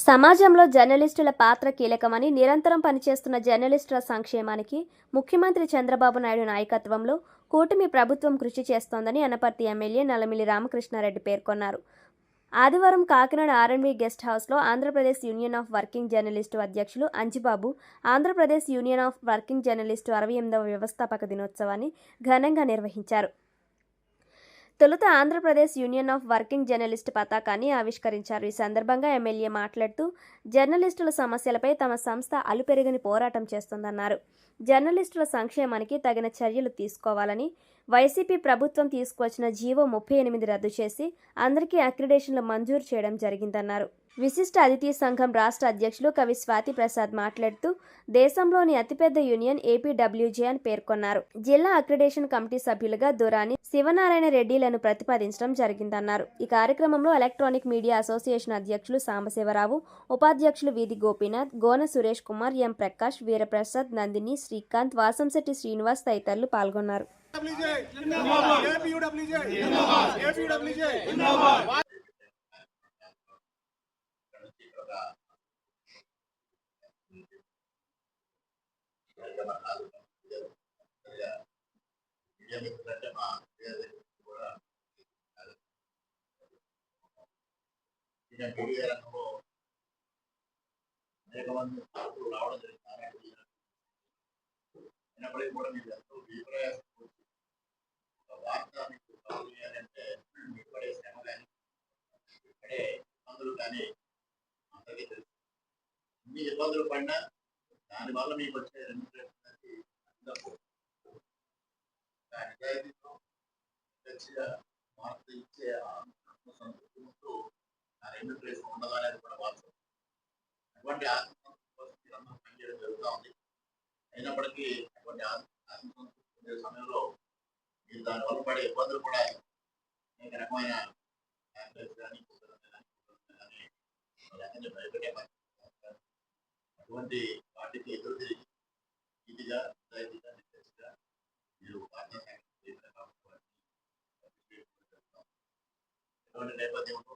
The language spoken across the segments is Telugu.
సమాజంలో జర్నలిస్టుల పాత్ర కీలకమని నిరంతరం పనిచేస్తున్న జర్నలిస్టుల సంక్షేమానికి ముఖ్యమంత్రి చంద్రబాబు నాయుడు నాయకత్వంలో కూటమి ప్రభుత్వం కృషి చేస్తోందని అనపర్తి ఎమ్మెల్యే నలమిలి రామకృష్ణారెడ్డి పేర్కొన్నారు. ఆదివారం కాకినాడ ఆర్ఎండ్బి గెస్ట్ హౌస్లో Andhra Pradesh union of working journalist అధ్యక్షులు Anjibabu Andhra Pradesh union of working journalist అరవై ఎనిమిదవ వ్యవస్థాపక దినోత్సవాన్ని ఘనంగా నిర్వహించారు. తొలుత Andhra Pradesh union of working journalist పతాకాన్ని ఆవిష్కరించారు. ఈ సందర్భంగా ఎమ్మెల్యే మాట్లాడుతూ జర్నలిస్టుల సమస్యలపై తమ సంస్థ అలుపెరగని పోరాటం చేస్తోందన్నారు. జర్నలిస్టుల సంక్షేమానికి తగిన చర్యలు తీసుకోవాలని వైసీపీ ప్రభుత్వం తీసుకువచ్చిన జీవో ముప్పై ఎనిమిది రద్దు చేసి అందరికీ అక్రిడేషన్లు మంజూరు చేయడం జరిగిందన్నారు. విశిష్ట అతిథి సంఘం రాష్ట్ర అధ్యక్షులు కవి స్వాతి ప్రసాద్ మాట్లాడుతూ దేశంలోని అతిపెద్ద యూనియన్ ఏపీడబ్ల్యూజే అని పేర్కొన్నారు. జిల్లా అక్రిడేషన్ కమిటీ సభ్యులుగా దురాని శివనారాయణ రెడ్డిలను ప్రతిపాదించడం జరిగిందన్నారు. ఈ కార్యక్రమంలో ఎలక్ట్రానిక్ మీడియా అసోసియేషన్ అధ్యక్షులు సాంబశివరావు ఉపాధ్యక్షులు వీధి గోపీనాథ్ గోన సురేష్ కుమార్ ఎం ప్రకాష్ వీరప్రసాద్ నందిని శ్రీకాంత్ వాసంశెట్టి శ్రీనివాస్ తదితరులు పాల్గొన్నారు. నేను ఏపీయూడబ్ల్యూజే మీడియా రంగంలో అనేక మంది మార్పులు రావడం జరిగింది అయినప్పటికీ కూడా మీరు ఎంతో విప్రయాసం ఒక వార్త మీకు కవర్ చేయాలంటే మీకు పడే శ్రమ కానీ మీకు పడే ఇబ్బందులు కానీ అందరికీ తెలుసు ఇన్ని ఇబ్బందులు పడినా దానివల్ల మీకు వచ్చే రెమ్యూనరేషన్ అనేది అందరికీ నిజాయితీతో మార్పు వార్త ఇచ్చే ఆత్మసంతృప్తితో రెండు ప్లేస్ ఉండదు అనేది కూడా వాస్తవం. అటువంటి ఆత్మసంతృప్తి కోసం మీరందరూ పనిచేయడం జరుగుతూ ఉంది. అయినప్పటికీ అటువంటి ఆత్మసంతృప్తి పొందే సమయంలో మీరు దానివల్ల పడే ఇబ్బందులు కూడా అనేక రకమైన యాంకర్స్ కానీ కుక్కలు కానీ కుక్కలు భయపెట్టే అటువంటి వాటికి ఎదురు తిరిగి నీతిగా నిజాయితీగా నిర్దేశంగా మీరు వార్తా శాఖ ఎటువంటి నేపథ్యంలో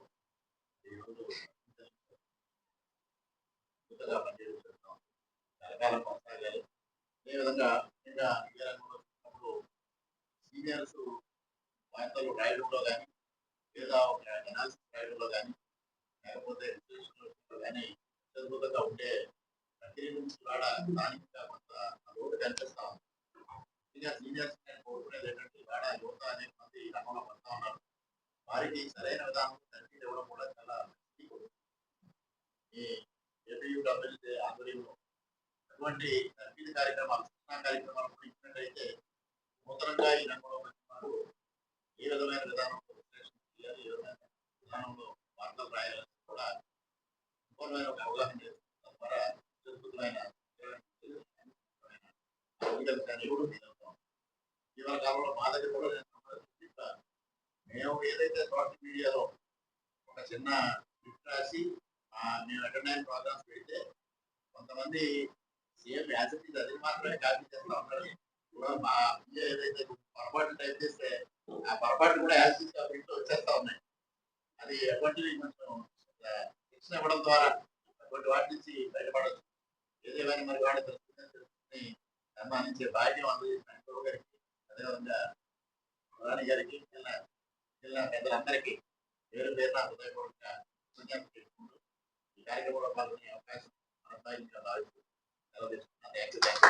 ఈరోజు కొనసాగాలి అదేవిధంగా ముఖ్యంగా ఈ రంగంలో చూసినప్పుడు సీనియర్స్ వార్తలు రాయడంలో కానీ లేదా ఒక అనాలిసిస్ రాయడంలో కానీ లేకపోతే రిసర్చ్లో కానీ అద్భుతంగా ఉండే ప్రక్రియ నుంచి కూడా స్థానికంగా కొంత రోడ్డు కనిపిస్తా ఉంది ముఖ్యంగా సీనియర్స్ నేను కోరుకునేది ఏంటంటే ఇవాళ యువత అనేది మంది రంగంలో పడతా ఉన్నారు. వారికి సరైన విధానం తరగతి ఇవ్వడం కూడా చాలా కీలకం. ఈ అభ్యర్థి ఆధ్వర్యంలో అటువంటి తరగతి కార్యక్రమాలు శిక్షణా కార్యక్రమాలు ఇచ్చినట్లయితే నూతనంగా ఈ రంగంలో వచ్చినారు ఏ విధమైన విధానంలో విశ్లేషణ చేయాలి ఏ విధమైన విధానంలో వార్తలు రాయాలని కూడా సంపూర్ణమైన ఒక అవగాహన చేసుకున్న ద్వారా అత్యద్భుతమైన కూడా ఇవాళ కాలంలో మా దగ్గర కూడా నేను మేము ఏదైతే సోషల్ మీడియాలో ఒక చిన్న రాసి నేను మేము అటెండ్ ప్రోగ్రామ్స్ పెడితే కొంతమంది సీఎం యాసిటీస్ అది మాత్రమే కాపీ చేస్తా ఉంటారు కూడా మా ఏదైతే పొరపాటు టైప్ చేస్తే ఆ పొరపాటు కూడా యాసిటీస్ కాపీ వచ్చేస్తా ఉన్నాయి. అది ఎటువంటివి కొంచెం శిక్షణ ఇవ్వడం ద్వారా అటువంటి వాటి నుంచి బయటపడవచ్చు ఏదేమైనా మరి వాడి తెలుసుకుని సన్మానించే భాగ్యం అందజేసిన గారికి అదేవిధంగా ప్రధాని గారికి జిల్లా జిల్లా పెద్దలందరికీ. పేరు పేరున హృదయపూర్వక കാര്യങ്ങൾ ഉറപ്പാക്കുന്ന അവകാശം നടത്താൻ അതായത്